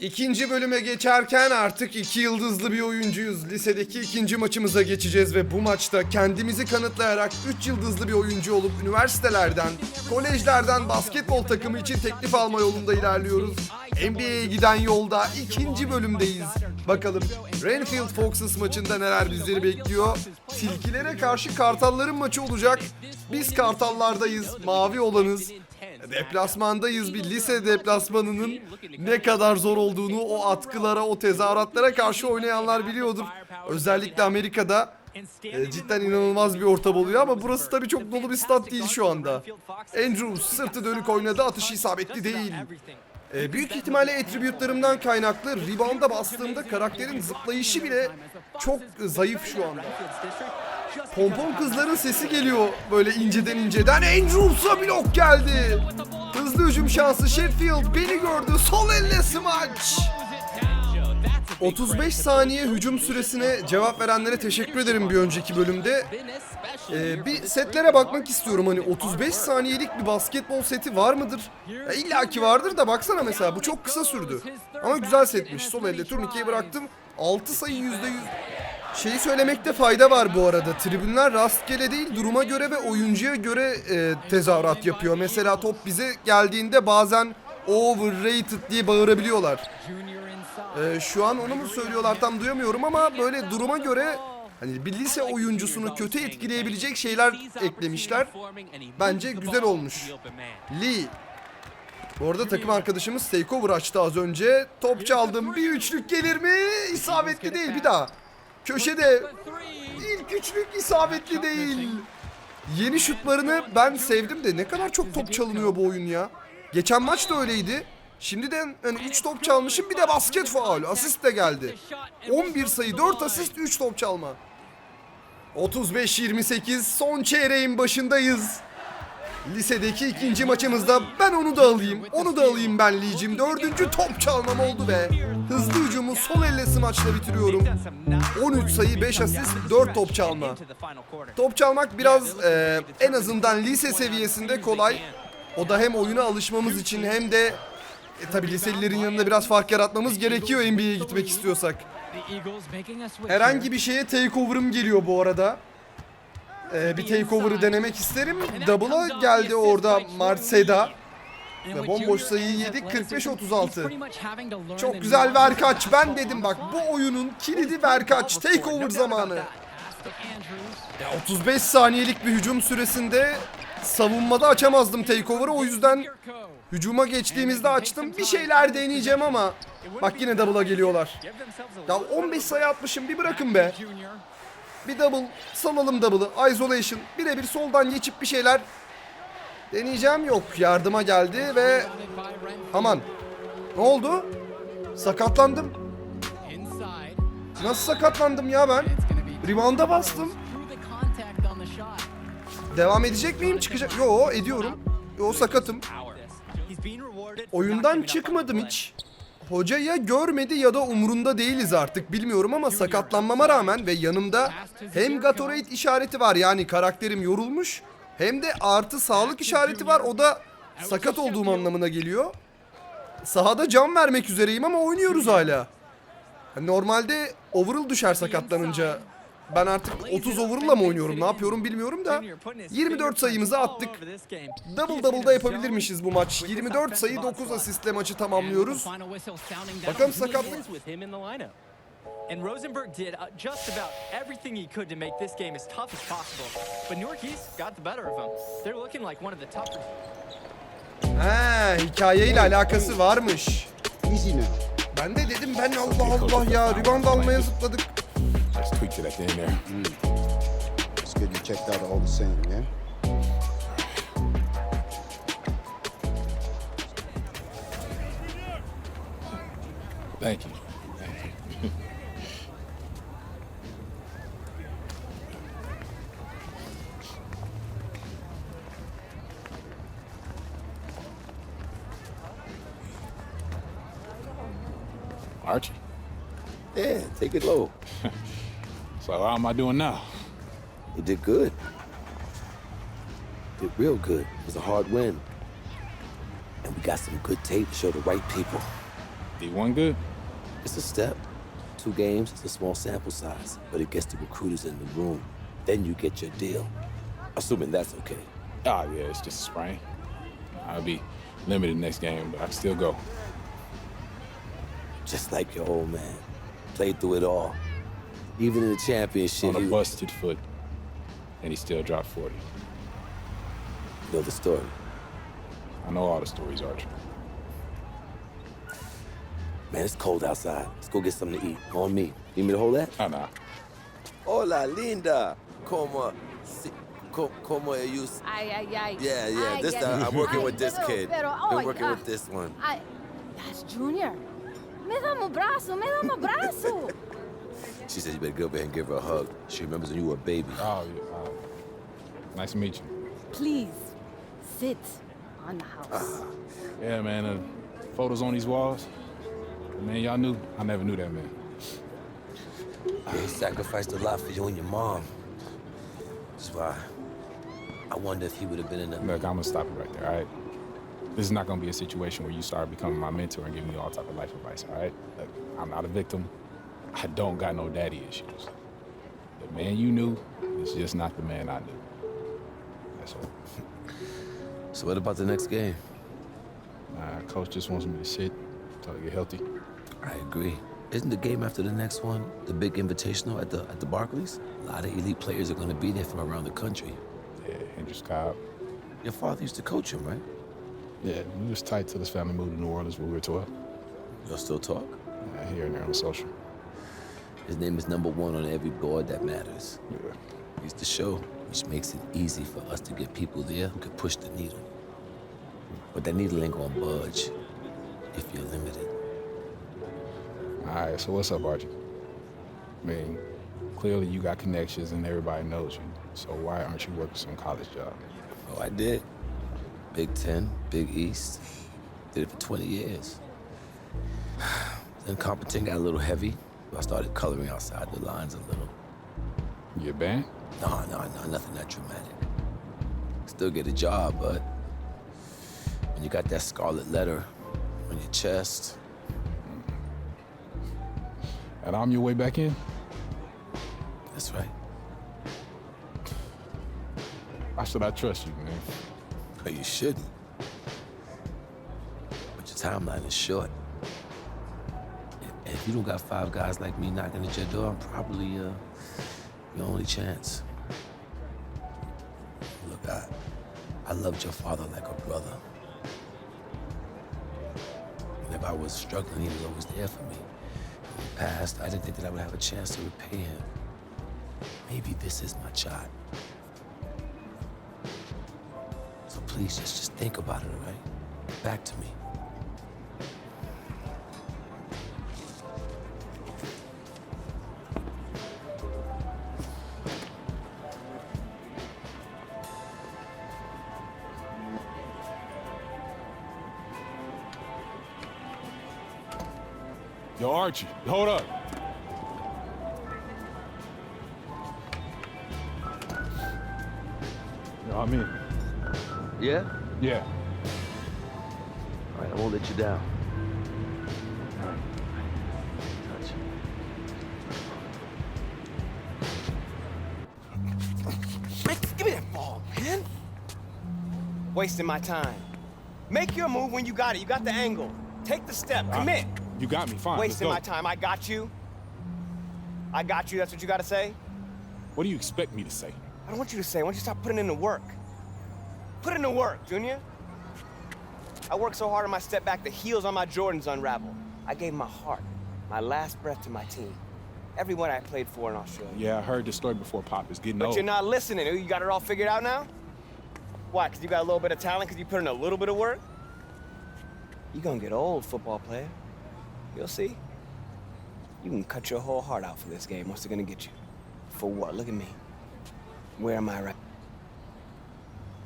İkinci bölüme geçerken artık iki yıldızlı bir oyuncuyuz. Lisedeki ikinci maçımıza geçeceğiz ve bu maçta kendimizi kanıtlayarak 3 yıldızlı bir oyuncu olup üniversitelerden, kolejlerden basketbol takımı için teklif alma yolunda ilerliyoruz. NBA'ye giden yolda ikinci bölümdeyiz. Bakalım Renfield Foxes maçında neler bizleri bekliyor? Tilkilere karşı Kartalların maçı olacak. Biz Kartallardayız, mavi olanız. Deplasmandayız bir lise deplasmanının ne kadar zor olduğunu o atkılara, o tezahüratlara karşı oynayanlar biliyordur. Özellikle Amerika'da e, cidden inanılmaz bir ortam oluyor ama burası tabii çok dolu bir stat değil şu anda. Andrews sırtı dönük oynadı, atışı isabetli değil. E, büyük ihtimalle attribute'larımdan kaynaklı rebound'a bastığımda karakterin zıplayışı bile çok zayıf şu anda. Pompon kızların sesi geliyor böyle inceden inceden. Andrews'a blok geldi. Hızlı hücum şansı Sheffield beni gördü. Sol elle smaç. 35 saniye hücum süresine cevap verenlere teşekkür ederim bir önceki bölümde. Ee, bir setlere bakmak istiyorum hani 35 saniyelik bir basketbol seti var mıdır? Ya İlla ki vardır da baksana mesela bu çok kısa sürdü. Ama güzel setmiş. Sol elle turnikeyi bıraktım. 6 sayı %100. Şeyi söylemekte fayda var bu arada. Tribünler rastgele değil duruma göre ve oyuncuya göre e, tezahürat yapıyor. Mesela top bize geldiğinde bazen overrated diye bağırabiliyorlar. Ee, şu an onu mu söylüyorlar tam duyamıyorum ama böyle duruma göre hani bir lise oyuncusunu kötü etkileyebilecek şeyler eklemişler. Bence güzel olmuş. Lee. Bu arada takım arkadaşımız takeover açtı az önce. Top çaldım. Bir üçlük gelir mi? İsabetli değil bir daha. Köşede. İlk üçlük isabetli değil. Yeni şutlarını ben sevdim de ne kadar çok top çalınıyor bu oyun ya. Geçen maç da öyleydi. Şimdiden hani 3 top çalmışım bir de basket faul. Asist de geldi. 11 sayı 4 asist 3 top çalma. 35-28 son çeyreğin başındayız. Lisedeki ikinci maçımızda ben onu da alayım. Onu da alayım ben Lee'cim. Dördüncü top çalmam oldu be. Hızlı sol elle smaçla bitiriyorum. 13 sayı 5 asist 4 top çalma. Top çalmak biraz e, en azından lise seviyesinde kolay. O da hem oyuna alışmamız için hem de e, tabi liselilerin yanında biraz fark yaratmamız gerekiyor NBA'ye gitmek istiyorsak. Herhangi bir şeye takeover'ım geliyor bu arada. Ee, bir takeover'ı denemek isterim. Double'a geldi orada Marseda. Ve bomboş sayıyı yedik 45-36. Çok güzel ver kaç. Ben dedim bak bu oyunun kilidi ver kaç. Takeover zamanı. Ya 35 saniyelik bir hücum süresinde savunmada açamazdım takeover'ı. O yüzden hücuma geçtiğimizde açtım. Bir şeyler deneyeceğim ama bak yine double'a geliyorlar. Ya 15 sayı atmışım bir bırakın be. Bir double salalım double'ı. Isolation birebir soldan geçip bir şeyler deneyeceğim yok. Yardıma geldi ve aman ne oldu? Sakatlandım. Nasıl sakatlandım ya ben? Rebound'a bastım. Devam edecek miyim? Çıkacak. Yo ediyorum. Yo sakatım. Oyundan çıkmadım hiç. Hoca ya görmedi ya da umurunda değiliz artık bilmiyorum ama sakatlanmama rağmen ve yanımda hem Gatorade işareti var yani karakterim yorulmuş hem de artı sağlık işareti var o da sakat olduğum anlamına geliyor. Sahada can vermek üzereyim ama oynuyoruz hala. Yani Normalde overall düşer sakatlanınca. Ben artık 30 overall'la mı oynuyorum ne yapıyorum bilmiyorum da 24 sayımızı attık. Double double da yapabilirmişiz bu maç. 24 sayı 9 asistle maçı tamamlıyoruz. Bakalım sakatlık. And Rosenberg did uh, just about everything he could to make this game as tough as possible. But Newark East got the better of them. They're looking like one of the tougher. He hikayeyle alakası varmış. Easy now. Ben de dedim ben Allah Allah ya rebound almaya zıpladık. Just tweaked it at the end there. It's good you checked out all the same, yeah? Thank you. Archie, Yeah, take it low. so how am I doing now? You did good. Did real good. It was a hard win. And we got some good tape to show the right people. D1 good? It's a step. Two games, it's a small sample size, but it gets the recruiters in the room. Then you get your deal. Assuming that's okay. Ah, yeah, it's just a sprain. I'll be limited next game, but I can still go. Just like your old man. Played through it all. Even in the championship, On a he- busted foot, and he still dropped 40. you know the story. I know all the stories, Archie. Man, it's cold outside. Let's go get something to eat. On me. Need me to hold that? Ah, nah. Hola, linda. Como, si, co, como ellos? Ay, ay, ay. Yeah, yeah. Ay, this ya- time I'm working ay, with this pero- kid. Pero, Been ay, working ah, with this one. Ay, that's Junior. Me dá um braço, me dá um abraço. She said you better go over here and give her a hug. She remembers when you were a baby. Oh, yeah. Uh, nice to meet you. Please, sit on the house. Yeah, man. Uh, photos on these walls. Man, y'all knew. I never knew that man. Yeah, he sacrificed a lot for you and your mom. That's why I wonder if he would have been in a. Look, I'm gonna stop it right there. All right. This is not gonna be a situation where you start becoming my mentor and giving me all type of life advice. All right. Look, I'm not a victim. I don't got no daddy issues. The man you knew is just not the man I knew. That's all. So what about the next game? Nah, coach just wants me to sit until I get healthy. I agree. Isn't the game after the next one the big invitational at the at the Barclays? A lot of elite players are going to be there from around the country. Yeah, Hendrix Cobb. Your father used to coach him, right? Yeah, we was tight till his family moved to New Orleans when we were 12. Y'all still talk? Yeah, here and there on social. His name is number one on every board that matters. Yeah. He's the show, which makes it easy for us to get people there who can push the needle. But that needle ain't gonna budge if you're limited. All right, so what's up, Archie? I mean, clearly you got connections and everybody knows you. So why aren't you working some college job? Oh, I did. Big Ten, Big East. Did it for 20 years. Then Competent got a little heavy. I started coloring outside the lines a little. Your band? No, no, no, nothing that dramatic. Still get a job, but when you got that scarlet letter on your chest, And I'm your way back in? that's right. Why should I trust you, man? You shouldn't. But your timeline is short. If you don't got five guys like me knocking at your door, I'm probably uh, your only chance. Look, I, I loved your father like a brother. And if I was struggling, he was always there for me. In the past, I didn't think that I would have a chance to repay him. Maybe this is my shot. Please just, just think about it, all right? Back to me. Yo, Archie, hold up. Yo, I'm in. Yeah? Yeah. All right, I won't let you down. Touch. Man, give me that ball, man. Wasting my time. Make your move when you got it. You got the angle. Take the step. Commit. You got me. Fine. let's Wasting go. my time. I got you. I got you. That's what you got to say? What do you expect me to say? I don't want you to say. I want you to stop putting in the work. Put in the work, Junior. I worked so hard on my step back, the heels on my Jordans unravel. I gave my heart, my last breath to my team. Everyone I played for in Australia. Yeah, I heard this story before. Pop is getting But old. you're not listening. You got it all figured out now? Why? Because you got a little bit of talent? Because you put in a little bit of work? You're going to get old, football player. You'll see. You can cut your whole heart out for this game. What's it going to get you? For what? Look at me. Where am I right?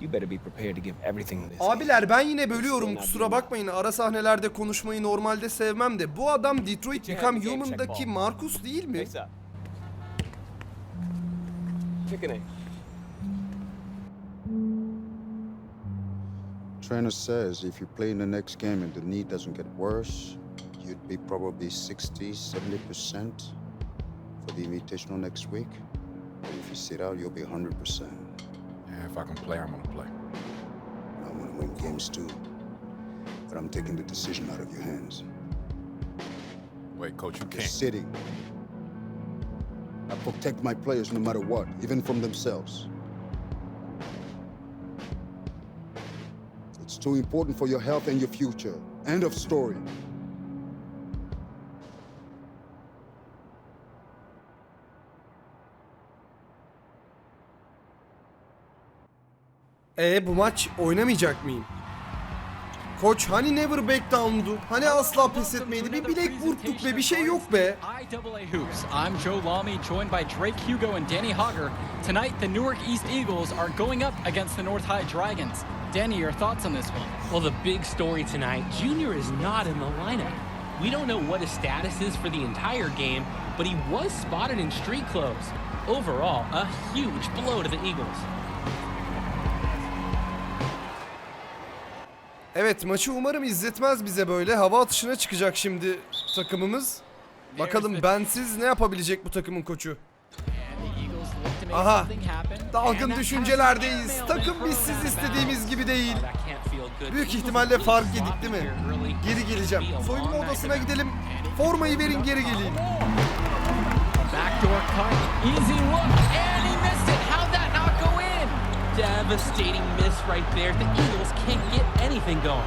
You better be prepared to give everything to this game. Abiler ben yine bölüyorum kusura bakmayın. Ara sahnelerde konuşmayı normalde sevmem de. Bu adam Detroit Become Human'daki Marcus değil mi? Trainer says if you play in the next game and the knee doesn't get worse, you'd be probably 60, 70% for the invitational next week. But if you sit out, you'll be 100%. If I can play, I'm gonna play. I'm gonna win games too. But I'm taking the decision out of your hands. Wait, coach, you You're can't. sitting. I protect my players no matter what, even from themselves. It's too important for your health and your future. End of story. E bu maç oynamayacak mıyım? Koç hani never back down'du? Hani asla pes etmeydi? Bir bilek vurttuk be bir şey yok be. IAA Hoops. I'm Joe Lamy, joined by Drake Hugo and Danny Hogger. Tonight, the Newark East Eagles are going up against the North High Dragons. Danny, your thoughts on this one? Well, the big story tonight Junior is not in the lineup. We don't know what his status is for the entire game, but he was spotted in street clothes. Overall, a huge blow to the Eagles. Evet maçı umarım izletmez bize böyle. Hava atışına çıkacak şimdi takımımız. Bakalım bensiz ne yapabilecek bu takımın koçu. Aha. Dalgın düşüncelerdeyiz. Takım bizsiz in istediğimiz gibi değil. Büyük ihtimalle fark yedik değil mi? Geri geleceğim. Soyunma odasına gidelim. Formayı verin geri geleyim. Backdoor cut. Easy look. And Devastating miss right there. The Eagles can't get anything going.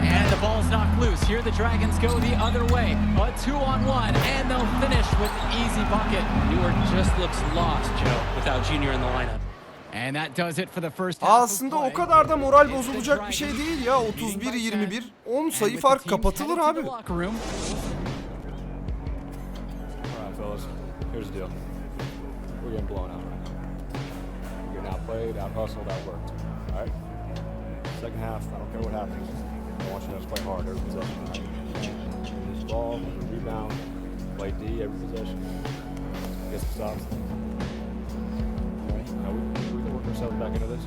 And the ball's knocked loose. Here the Dragons go the other way. A two on one. And they'll finish with an easy bucket. Newark just looks lost, Joe, without Junior in the lineup. And that does it for the first Aslında o kadar da moral bozulacak bir şey değil ya. leading by 31-21. 10. 10 And sayı fark kapatılır abi. Here's the deal. We're getting blown out getting outplayed, out hustled, outworked. All right. Second half, I don't care what happens. I want you to play hard every possession. All right? The ball, rebound, play D every possession. Get some stops. All right. Now we, we can work ourselves back into this.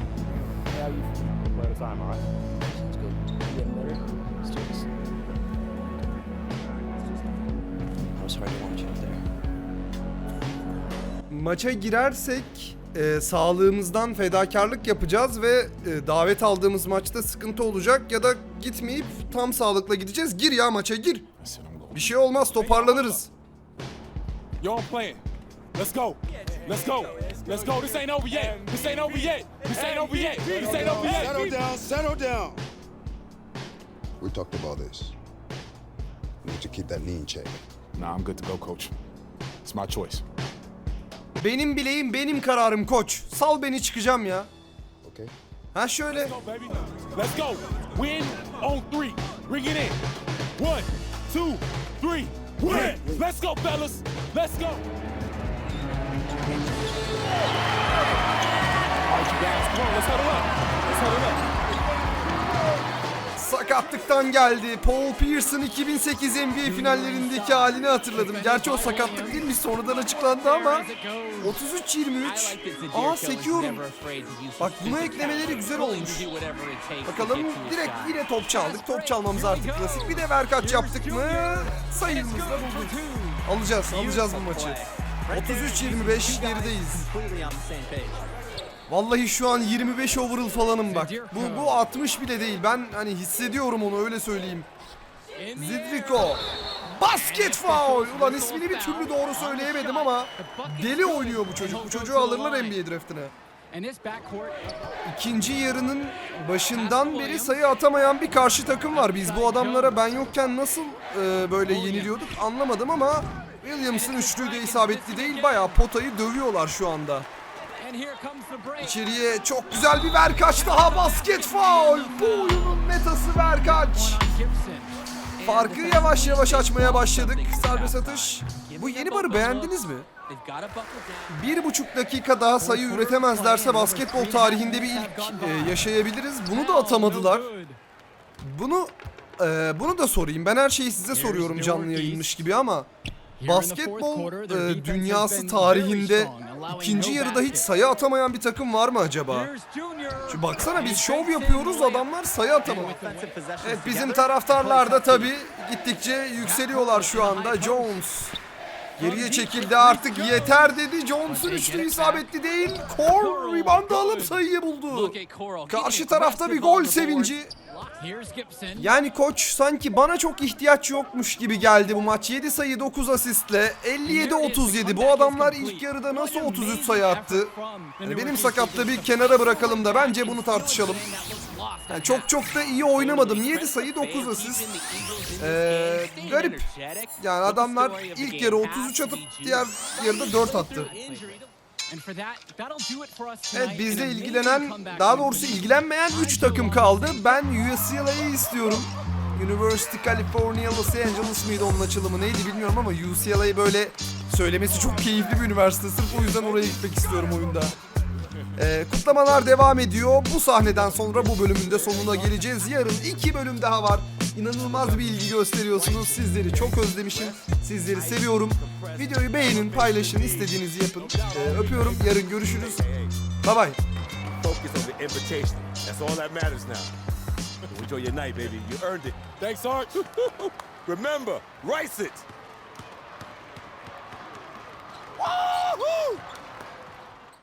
Yeah, you play at a time. All right. Sounds good. Getting better. Let's do this. I'm sorry to want you up there. Maça girersek e, sağlığımızdan fedakarlık yapacağız ve e, davet aldığımız maçta sıkıntı olacak ya da gitmeyip tam sağlıkla gideceğiz. Gir ya maça gir. Bir şey olmaz toparlanırız. Yo, playing. Let's go. Let's go. Let's go. This ain't over yet. This ain't over yet. This ain't over yet. This ain't over yet. Settle down, settle down. We talked about this. You need to keep that knee in check. Nah, I'm good to go, coach. It's my choice. Benim bileğim benim kararım koç. Sal beni çıkacağım ya. Okay? Ha şöyle. Let's go. Win on three. Bring it in. One, two, three. Win. Let's go, fellas. Let's go. Let's huddle up. Let's huddle up. Sakatlıktan geldi. Paul Pierce'ın 2008 NBA finallerindeki halini hatırladım. Gerçi o sakatlık değilmiş sonradan açıklandı ama 33-23. Aa sekiyorum. Bak bunu eklemeleri güzel olmuş. Bakalım direkt yine top çaldık. Top çalmamız artık klasik. Bir de verkaç yaptık mı sayımızda bulduk. Alacağız, alacağız bu maçı. 33-25 gerideyiz. Vallahi şu an 25 overall falanım bak. Bu, bu 60 bile değil. Ben hani hissediyorum onu öyle söyleyeyim. Zidriko. Basket foul. Ulan ismini bir türlü doğru söyleyemedim ama deli oynuyor bu çocuk. Bu çocuğu alırlar NBA backcourt İkinci yarının başından beri sayı atamayan bir karşı takım var. Biz bu adamlara ben yokken nasıl e, böyle yeniliyorduk anlamadım ama Williams'ın üçlüğü de isabetli değil. Bayağı potayı dövüyorlar şu anda. İçeriye çok güzel bir verkaç daha basket foul. Bu oyunun metası verkaç. Farkı yavaş yavaş açmaya başladık. Serbest atış. Bu yeni barı beğendiniz mi? Bir buçuk dakika daha sayı üretemezlerse basketbol tarihinde bir ilk e, yaşayabiliriz. Bunu da atamadılar. Bunu e, bunu da sorayım. Ben her şeyi size soruyorum canlı yayınmış gibi ama basketbol e, dünyası tarihinde ikinci yarıda hiç sayı atamayan bir takım var mı acaba? Şu baksana biz şov yapıyoruz adamlar sayı possessions Evet bizim taraftarlar da tabi gittikçe yükseliyorlar şu anda. Jones geriye çekildi artık. yeter dedi. Jones'un üçlü isabetli değil. Core reboundı alıp sayıyı buldu. Karşı tarafta bir gol sevinci. Yani koç sanki bana çok ihtiyaç yokmuş gibi geldi bu maç. 7 sayı 9 asistle 57-37. Bu adamlar ilk yarıda nasıl 33 sayı attı? Yani benim sakatlığı bir kenara bırakalım da bence bunu tartışalım. Yani çok çok da iyi oynamadım. 7 sayı 9 asist. Ee, garip. Yani adamlar ilk yarı 33 atıp diğer yarıda 4 attı. Evet bizle ilgilenen daha doğrusu ilgilenmeyen 3 takım kaldı. Ben UCLA'yı istiyorum. University California Los Angeles mıydı onun açılımı neydi bilmiyorum ama UCLA böyle söylemesi çok keyifli bir üniversite. Sırf o yüzden oraya gitmek istiyorum oyunda. Ee, kutlamalar devam ediyor. Bu sahneden sonra bu bölümün de sonuna geleceğiz. Yarın iki bölüm daha var. İnanılmaz bir ilgi gösteriyorsunuz. Sizleri çok özlemişim. Sizleri seviyorum. Videoyu beğenin, paylaşın, istediğinizi yapın. Ee, öpüyorum. Yarın görüşürüz. Bye bye. Focus on the invitation. That's all that matters now. Enjoy your night, baby. You earned it. Thanks, Art. Remember, rice it.